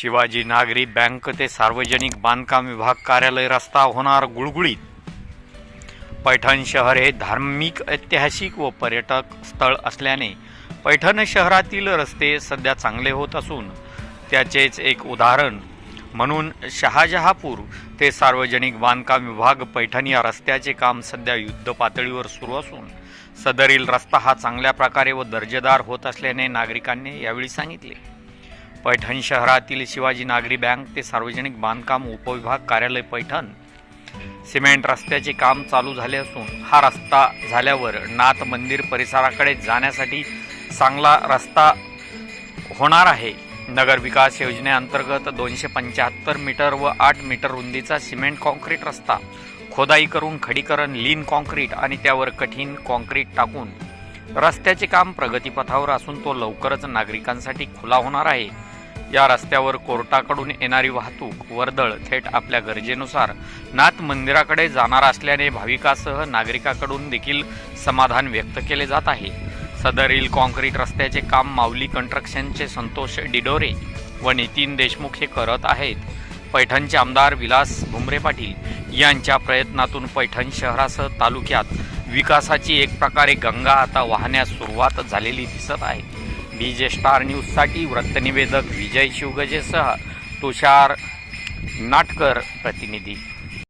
शिवाजी नागरी बँक ते सार्वजनिक बांधकाम विभाग कार्यालय रस्ता होणार गुळगुळीत. पैठण शहर हे धार्मिक ऐतिहासिक व पर्यटक स्थळ असल्याने पैठण शहरातील रस्ते सध्या चांगले होत असून त्याचेच एक उदाहरण. म्हणून शहाजहापूर ते सार्वजनिक बांधकाम विभाग पैठण या रस्त्याचे काम सध्या युद्ध पातळीवर सुरू असून सदरील रस्ता हा चांगल्या प्रकारे व दर्जेदार होत असल्याने नागरिकांनी यावेळी सांगितले. पैठण शहरातील शिवाजी नागरी बँक ते सार्वजनिक बांधकाम उपविभाग कार्यालय पैठण. सिमेंट रस्त्याचे काम चालू झाले असून हा रस्ता झाल्यावर नाथ मंदिर परिसराकडे जाण्यासाठी चांगला रस्ता होणार आहे. नगर विकास योजनेअंतर्गत दोनशे पंच्याहत्तर मीटर व आठ मीटर रुंदीचा सिमेंट कॉन्क्रीट रस्ता खोदाई करून खडीकरण लीन कॉन्क्रीट आणि त्यावर कठीण कॉन्क्रीट टाकून रस्त्याचे काम प्रगतीपथावर असून तो लवकरच नागरिकांसाठी खुला होणार आहे. या रस्त्यावर कोर्टाकडून येणारी वाहतूक वर्दळ थेट आपल्या गरजेनुसार नाथ मंदिराकडे जाणार असल्याने भाविकासह नागरिकाकडून देखील समाधान व्यक्त केले जात आहे. सदरील कॉन्क्रीट रस्त्याचे काम माऊली कंस्ट्रक्शनचे संतोष डिडोरे व नितीन देशमुख हे करत आहेत. पैठणचे आमदार विलास भुमरे पाटील यांच्या प्रयत्नातून पैठण शहरासह तालुक्यात विकासाची एक प्रकारे गंगा आता वाहण्यास सुरुवात झालेली दिसत आहे. डी जे स्टार न्यूजसाठी वृत्तनिवेदक विजय शिवगजेसह तुषार नाटकर प्रतिनिधी.